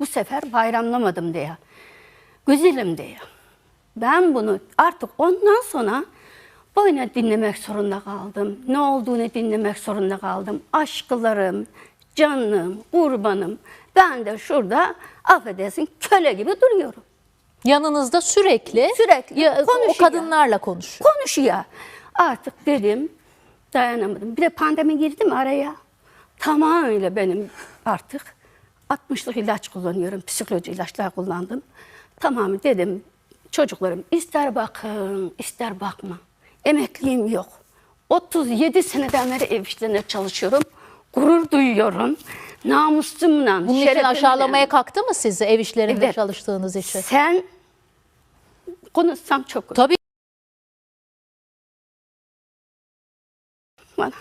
Bu sefer bayramlamadım diye. Güzelim diye. Ben bunu artık ondan sonra böyle dinlemek zorunda kaldım. Ne olduğunu dinlemek zorunda kaldım. Aşklarım, canım, kurbanım. Ben de şurada affedersin köle gibi duruyorum. Yanınızda sürekli, Sürekli ya- o konuşuyor. kadınlarla konuşuyor. konuşuyor. Artık dedim dayanamadım. Bir de pandemi girdi mi araya? Tamamıyla benim artık 60'lık ilaç kullanıyorum. Psikoloji ilaçlar kullandım. Tamam dedim çocuklarım ister bakın ister bakma. Emekliyim yok. 37 seneden beri ev işlerinde çalışıyorum. Gurur duyuyorum. Namusumla, Bunun için şerefimle. aşağılamaya kalktı mı sizi ev işlerinde Evet. çalıştığınız için? Sen konuşsam çok Tabii bana.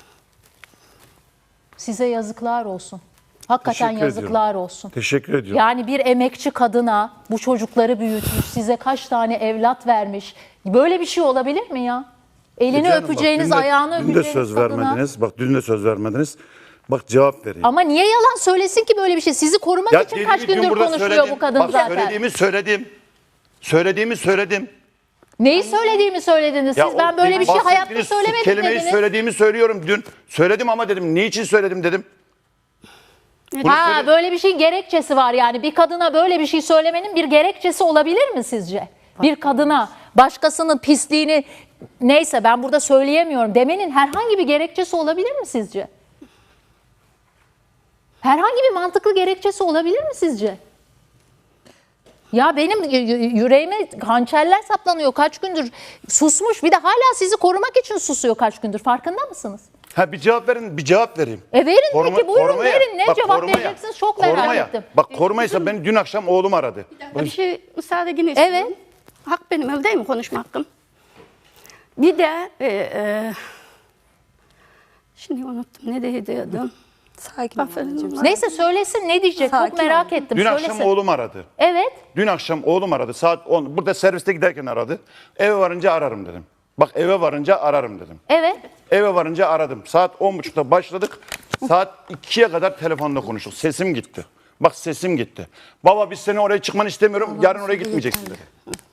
size yazıklar olsun. Hakikaten Teşekkür yazıklar ediyorum. olsun. Teşekkür ediyorum. Yani bir emekçi kadına bu çocukları büyütmüş, size kaç tane evlat vermiş. Böyle bir şey olabilir mi ya? Elini canım, bak, öpeceğiniz, dün de- ayağını Dün de öpeceğiniz söz kadına. vermediniz. Bak dün de söz vermediniz. Bak cevap vereyim. Ama niye yalan söylesin ki böyle bir şey? Sizi korumak için dediğimi kaç gündür konuşuyor söyledim. bu kadın Bak, zaten. Söylediğimi söyledim. Söylediğimi söyledim. Neyi söylediğimi söylediniz. Ya Siz ben böyle bir şey hayatta söylemedim Kelimeyi dediniz. söylediğimi söylüyorum dün. Söyledim ama dedim. Niçin söyledim dedim. Ha böyle bir şeyin gerekçesi var yani. Bir kadına böyle bir şey söylemenin bir gerekçesi olabilir mi sizce? Bir kadına başkasının pisliğini neyse ben burada söyleyemiyorum demenin herhangi bir gerekçesi olabilir mi sizce? Herhangi bir mantıklı gerekçesi olabilir mi sizce? Ya benim yüreğime hançerler saplanıyor kaç gündür susmuş bir de hala sizi korumak için susuyor kaç gündür farkında mısınız? Ha bir cevap verin, bir cevap vereyim. E verin Koruma- peki buyurun korumaya- verin ne bak cevap korumaya- vereceksiniz çok merak korumaya. ettim. Bak korumaysa ben dün akşam oğlum aradı. Bir şey müsaade yine istiyorum. Evet. Hak benim öyle değil mi konuşma hakkım? Bir de e, e, şimdi unuttum ne diyordum. Sakin ol anneciğim. Neyse söylesin ne diyecek Sakin çok merak ol. ettim Dün söylesin. akşam oğlum aradı. Evet Dün akşam oğlum aradı. Saat 10. Burada serviste giderken aradı. Eve varınca ararım dedim. Bak eve varınca ararım dedim. evet Eve varınca aradım. Saat 10.30'da başladık. Saat 2'ye kadar telefonda konuştuk. Sesim gitti. Bak sesim gitti. Baba biz senin oraya çıkmanı istemiyorum. Yarın oraya gitmeyeceksin dedi.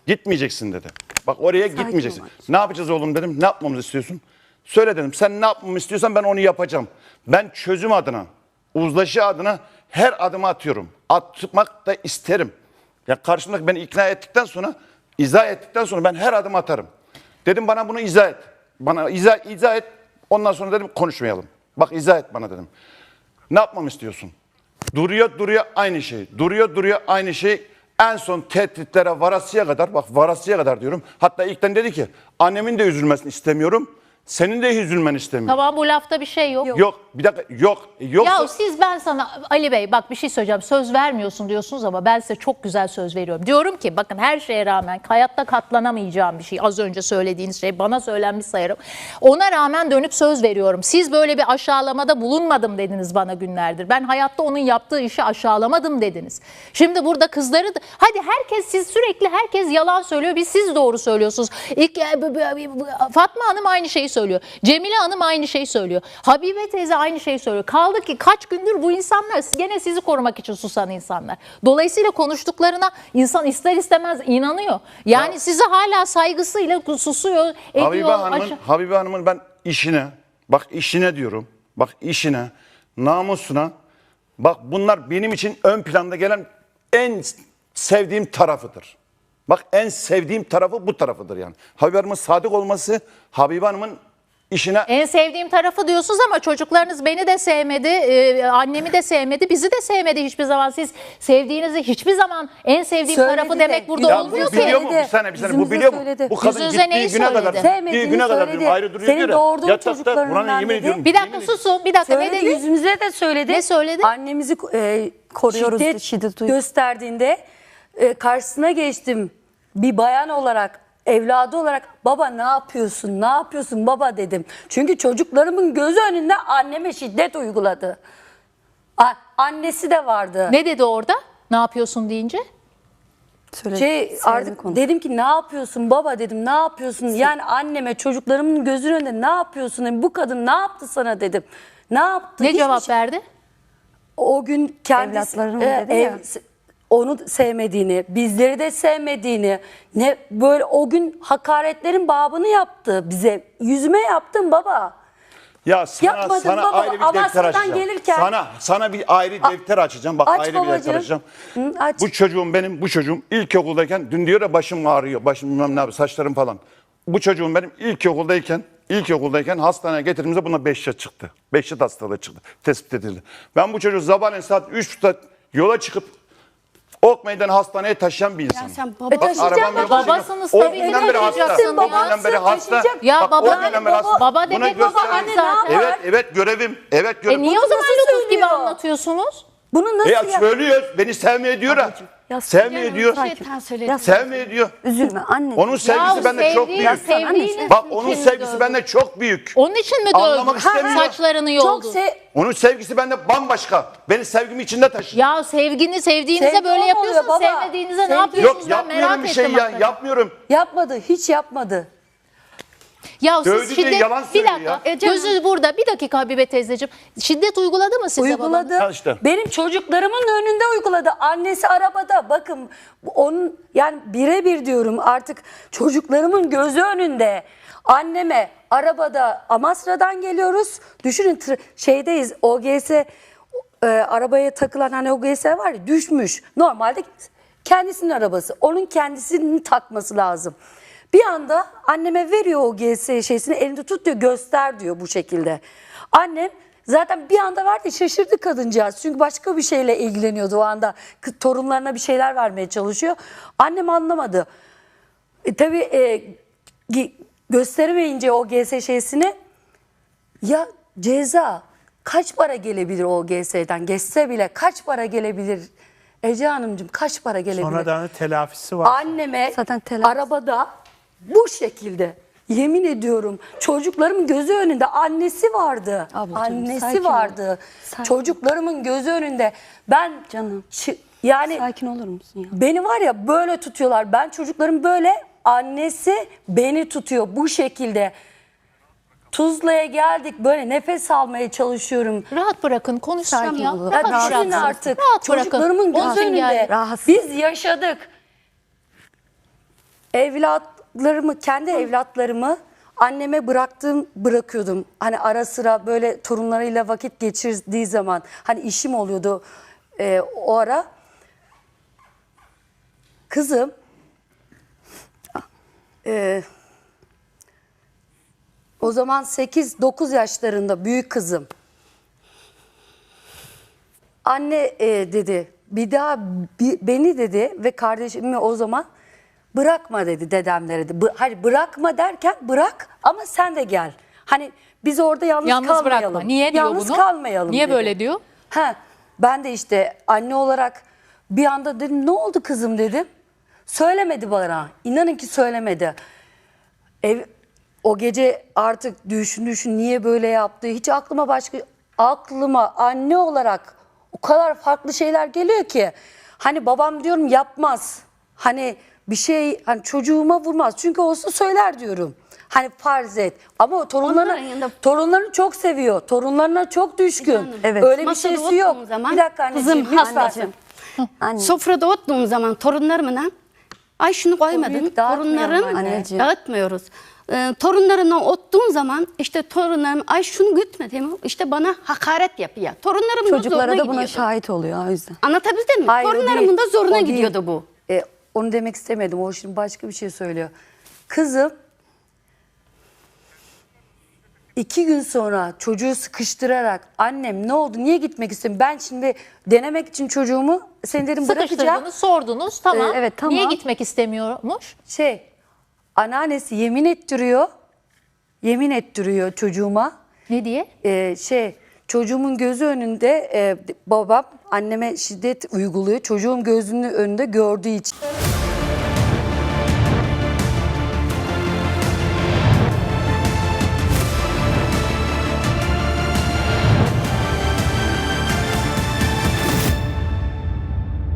Gitmeyeceksin dedi. Bak oraya gitmeyeceksin. Ne yapacağız oğlum dedim. Ne yapmamızı istiyorsun? Söyle dedim. Sen ne yapmamı istiyorsan ben onu yapacağım. Ben çözüm adına, uzlaşı adına her adımı atıyorum. Atmak da isterim. Ya karşımdaki beni ikna ettikten sonra, izah ettikten sonra ben her adım atarım. Dedim bana bunu izah et. Bana izah, izah et. Ondan sonra dedim konuşmayalım. Bak izah et bana dedim. Ne yapmamı istiyorsun? Duruyor duruyor aynı şey. Duruyor duruyor aynı şey. En son tehditlere varasıya kadar bak varasıya kadar diyorum. Hatta ilkten dedi ki annemin de üzülmesini istemiyorum. Senin de üzülmeni istemiyorum. tamam bu lafta bir şey yok. Yok bir dakika yok. Yoksa Ya siz ben sana Ali Bey bak bir şey söyleyeceğim. Söz vermiyorsun diyorsunuz ama ben size çok güzel söz veriyorum. Diyorum ki bakın her şeye rağmen hayatta katlanamayacağım bir şey. Az önce söylediğiniz şey bana söylenmiş sayarım. Ona rağmen dönüp söz veriyorum. Siz böyle bir aşağılamada bulunmadım dediniz bana günlerdir. Ben hayatta onun yaptığı işi aşağılamadım dediniz. Şimdi burada kızları da, hadi herkes siz sürekli herkes yalan söylüyor. Biz siz doğru söylüyorsunuz. İlk, e, Fatma Hanım aynı şeyi söylüyor. Cemile Hanım aynı şeyi söylüyor. Habibe teyze aynı şeyi söylüyor. Kaldı ki kaç gündür bu insanlar gene sizi korumak için susan insanlar. Dolayısıyla konuştuklarına insan ister istemez inanıyor. Yani Ya- size hala saygısıyla susuyor, ediyor. Habibe Hanım'ın, Habibe Hanım'ın ben işine, bak işine diyorum, bak işine, namusuna, bak bunlar benim için ön planda gelen en sevdiğim tarafıdır. Bak en sevdiğim tarafı bu tarafıdır yani. Habibe Hanım'ın sadık olması, Habibe Hanım'ın işine En sevdiğim tarafı diyorsunuz ama çocuklarınız beni de sevmedi, e, annemi de sevmedi, bizi de sevmedi hiçbir zaman. Siz sevdiğinizi hiçbir zaman en sevdiğim Söyledi tarafı de. demek burada Ya olmuyor bu ki. biliyor mu? Bir saniye bir saniye. Bu Yüzümüze biliyor mu? söyledi. Bu kadın Yüzünüze neyi gittiği güne kadar, söyledi? gittiği Sevmediğini güne kadar söyledi. diyorum, ayrı duruyor Senin diyor ya. doğurduğun Yatakta çocuklarından Kur'an'a yemin dedi. ediyorum. Bir dakika susun, bir dakika ne Söyledi dedi? yüzümüze de söyledi. Ne söyledi? Annemizi e, koruyoruz Şiddet, şiddet, gösterdiğinde e, karşısına geçtim. Bir bayan olarak, evladı olarak baba ne yapıyorsun, ne yapıyorsun baba dedim. Çünkü çocuklarımın gözü önünde anneme şiddet uyguladı. A- annesi de vardı. Ne dedi orada? Ne yapıyorsun deyince? Söyle, Şey artık konu. dedim ki ne yapıyorsun baba dedim ne yapıyorsun yani anneme çocuklarımın gözünün önünde ne yapıyorsun dedim. bu kadın ne yaptı sana dedim ne yaptı Ne Hiçbir cevap şey- verdi? o gün kendisi Evlatlarını e, dedi ya. Onu sevmediğini, bizleri de sevmediğini, ne böyle o gün hakaretlerin babını yaptı bize. Yüzüme yaptın baba. Ya sana, Yapmadım sana baba, ayrı bir defter Amasya'dan açacağım. gelirken- Sana sana bir ayrı defter açacağım. Bak aç ayrı bir defter açacağım. Hı, aç. Bu çocuğum benim bu çocuğum ilkokuldayken dün diyor ya başım ağrıyor. Başım bilmem ne abi saçlarım falan. Bu çocuğum benim ilkokuldayken ilkokuldayken hastaneye getirdiğimizde buna 5 yaş çıktı. 5 yaş hastalığı çıktı. Tespit edildi. Ben bu çocuğu sabahleyin saat 3'da yola çıkıp Ok Meydanı hastaneye taşıyan bir insanım. sen E, baba Bak, taşıyacak arabam yok. baba. Babasınız O tabii ki günden beri hasta. taşıyacaksın O ya. günden beri hasta. taşıyacak. Ya Bak, baba- o günden beri hasta. baba Buna demek baba, göstereyim. anne ne yapar? Evet evet görevim. Evet görevim. E niye o zaman nasıl lütuf gibi söylüyor? anlatıyorsunuz? Bunu nasıl Ya ya? söylüyor. Beni sevmiyor diyor ha. Ya Sevmiyor diyor. Söyledi. Sevmiyor diyor. Üzülme anne. Onun sevgisi Ya bende çok sevdiği- büyük. sevdiğiniz Bak onun sevgisi dövdü. bende çok büyük. Onun için mi Anlamak dövdün? istemiyor. Saçlarını Çok yoldu. se Onun sevgisi bende bambaşka. Beni sevgimi içinde taşır. Ya sevgini sevdiğinize Sevgi böyle olmuyor yapıyorsunuz. baba. Sevmediğinize ne Sevgi- yapıyorsunuz? Yok ben merak yapmıyorum bir ettim. şey ya. hakikaten. Yapmıyorum. yapmadı, hiç yapmadı. Ya Dövdü siz diye şiddet yalan bir söylüyor dakika. ya. E, Gözü burada. Bir dakika Habibe teyzeciğim. Şiddet uyguladı mı size Uyguladı. babanız? Ha işte. Benim çocuklarımın önünde uyguladı. Annesi arabada. Bakın bu onun yani birebir diyorum artık çocuklarımın gözü önünde. Anneme arabada Amasra'dan geliyoruz. Düşünün tır- şeydeyiz. OGS e, arabaya takılan hani OGS var ya düşmüş. Normalde kendisinin arabası. Onun kendisinin takması lazım. Bir anda anneme veriyor o GS şeysini elinde tut diyor göster diyor bu şekilde. Annem zaten bir anda verdi şaşırdı kadıncağız. Çünkü başka bir şeyle ilgileniyordu o anda. Torunlarına bir şeyler vermeye çalışıyor. Annem anlamadı. E, tabii e, gösteremeyince o GS şeysini ya ceza kaç para gelebilir o GS'den? Geçse bile kaç para gelebilir? Ece Hanımcığım kaç para gelebilir? Sonradan da telafisi var. Anneme Zaten telaş- arabada bu şekilde yemin ediyorum çocuklarımın gözü önünde annesi vardı. Ablacığım, annesi sakin ol. vardı. Sakin. Çocuklarımın gözü önünde. Ben Canım. yani Sakin olur musun ya? beni var ya böyle tutuyorlar. Ben çocuklarım böyle annesi beni tutuyor bu şekilde. Tuzla'ya geldik böyle nefes almaya çalışıyorum. Rahat bırakın konuşacağım Sakin ya. olun. Ya Rahat düşünün bırakın. artık Rahat bırakın. çocuklarımın gözü önünde. Rahatsız. biz yaşadık. Evlatlarımı, kendi evlatlarımı anneme bıraktım, bırakıyordum. Hani ara sıra böyle torunlarıyla vakit geçirdiği zaman hani işim oluyordu e, o ara. Kızım e, o zaman 8-9 yaşlarında büyük kızım. Anne e, dedi bir daha bi- beni dedi ve kardeşimi o zaman bırakma dedi dedemlere. Bu- Hani bırakma derken bırak ama sen de gel. Hani biz orada yalnız, Yalnız kalmayalım. bırakma. Niye diyor yalnız bunu? kalmayalım Niye dedi. böyle diyor? Ha, ben de işte anne olarak bir anda dedim ne oldu kızım dedim. Söylemedi bana. İnanın ki söylemedi. Ev, o gece artık düşün düşün niye böyle yaptı. Hiç aklıma başka aklıma anne olarak o kadar farklı şeyler geliyor ki. Hani babam diyorum yapmaz. Hani bir şey hani çocuğuma vurmaz. Çünkü olsa söyler diyorum. Hani farz et. Ama Onların yanında- torunlarını çok seviyor. Torunlarına çok düşkün. Evet. Öyle bir Masada şeysi yok. oturduğum zaman bir dakika anneciğim kızım lütfen. hastacığım. Anne. Sofrada oturduğum zaman torunlarımla ay şunu koymadım. büyük dağıtmayalım Torunlarım anne. Anneciğim. dağıtmıyoruz. Ee, torunlarımla oturduğum zaman işte torunlarım ay şunu gütmedim. İşte bana hakaret yapıyor. Torunlarım da Çocuklara zoruna da buna gidiyordu. şahit oluyor o yüzden. Anlatabildim mi? Hayır, o Torunlarımın değil. da zoruna O değil. gidiyordu bu. Onu demek istemedim. O şimdi başka bir şey söylüyor. Kızım iki gün sonra çocuğu sıkıştırarak annem ne oldu niye gitmek istiyorum? Ben şimdi denemek için çocuğumu seni dedim bırakacağım. Sıkıştırdınız, sordunuz. Tamam. Ee, evet, tamam. Niye gitmek istemiyormuş? Şey anneannesi yemin ettiriyor. Yemin ettiriyor çocuğuma. Ne diye? Ee, şey çocuğumun gözü önünde e, babam anneme şiddet uyguluyor. Çocuğum gözünün önünde gördüğü için.